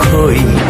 উড়ো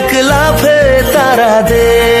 এক লাফে তারা দে।